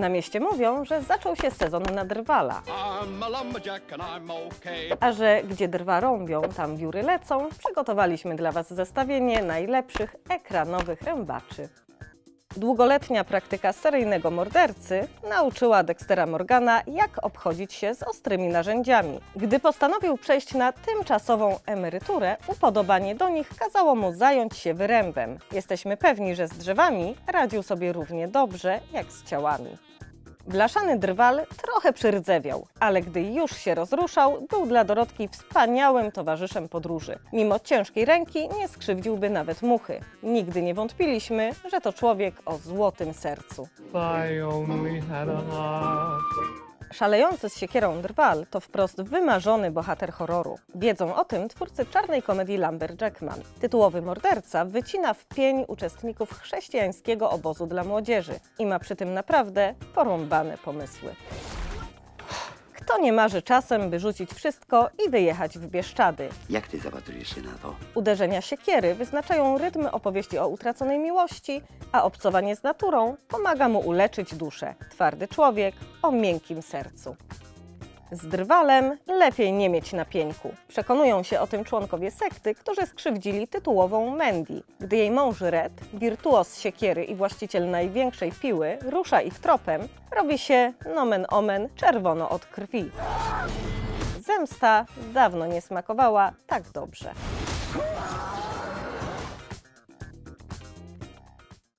Na mieście mówią, że zaczął się sezon na drwala, a że gdzie drwa rąbią, tam wióry lecą, przygotowaliśmy dla Was zestawienie najlepszych ekranowych rębaczy. Długoletnia praktyka seryjnego mordercy nauczyła Dextera Morgana, jak obchodzić się z ostrymi narzędziami. Gdy postanowił przejść na tymczasową emeryturę, upodobanie do nich kazało mu zająć się wyrębem. Jesteśmy pewni, że z drzewami radził sobie równie dobrze jak z ciałami. Blaszany drwal trochę przyrydzewiał, ale gdy już się rozruszał, był dla Dorotki wspaniałym towarzyszem podróży. Mimo ciężkiej ręki nie skrzywdziłby nawet muchy. Nigdy nie wątpiliśmy, że to człowiek o złotym sercu. I only had a heart. Szalejący z siekierą drwal to wprost wymarzony bohater horroru. Wiedzą o tym twórcy czarnej komedii Lumberjackman. Tytułowy morderca wycina w pień uczestników chrześcijańskiego obozu dla młodzieży i ma przy tym naprawdę porąbane pomysły. Kto nie marzy czasem, by rzucić wszystko i wyjechać w Bieszczady? Jak ty zapatrujesz się na to? Uderzenia siekiery wyznaczają rytm opowieści o utraconej miłości, a obcowanie z naturą pomaga mu uleczyć duszę. Twardy człowiek o miękkim sercu. Z drwalem lepiej nie mieć na pieńku. Przekonują się o tym członkowie sekty, którzy skrzywdzili tytułową Mandy. Gdy jej mąż Red, wirtuos siekiery i właściciel największej piły, rusza ich tropem, robi się nomen omen czerwono od krwi. Zemsta dawno nie smakowała tak dobrze.